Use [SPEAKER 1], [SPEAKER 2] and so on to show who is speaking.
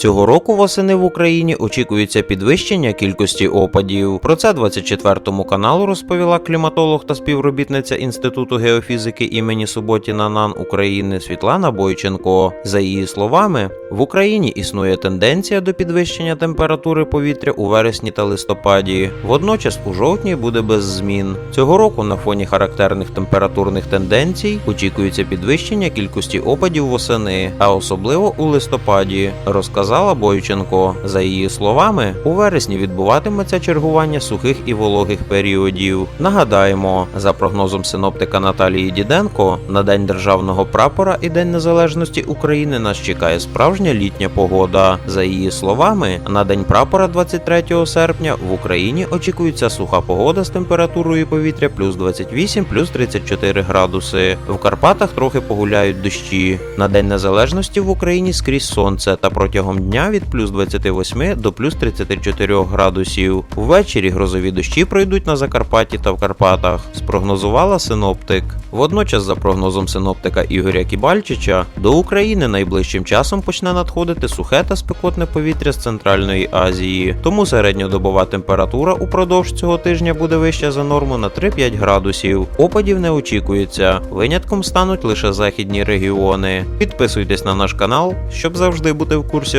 [SPEAKER 1] Цього року восени в Україні очікується підвищення кількості опадів. Про це 24 каналу розповіла кліматолог та співробітниця Інституту геофізики імені Суботіна НАН України Світлана Бойченко. За її словами, в Україні існує тенденція до підвищення температури повітря у вересні та листопаді. Водночас у жовтні буде без змін. Цього року на фоні характерних температурних тенденцій очікується підвищення кількості опадів восени, а особливо у листопаді, розказала Бойченко. За її словами, у вересні відбуватиметься чергування сухих і вологих періодів. Нагадаємо, за прогнозом синоптика Наталії Діденко, на день державного прапора і День Незалежності України нас чекає справжня літня погода. За її словами, на день прапора 23 серпня в Україні очікується суха погода з температурою повітря плюс 28, плюс 34 градуси. В Карпатах трохи погуляють дощі. На День Незалежності в Україні скрізь сонце та протягом дня від плюс 28 до плюс 34 градусів. Ввечері грозові дощі пройдуть на Закарпатті та в Карпатах, спрогнозувала синоптик. Водночас, за прогнозом синоптика Ігоря Кібальчича, до України найближчим часом почне надходити сухе та спекотне повітря з Центральної Азії. Тому середньодобова температура упродовж цього тижня буде вища за норму на 3-5 градусів. Опадів не очікується. Винятком стануть лише західні регіони. Підписуйтесь на наш канал, щоб завжди бути в курсі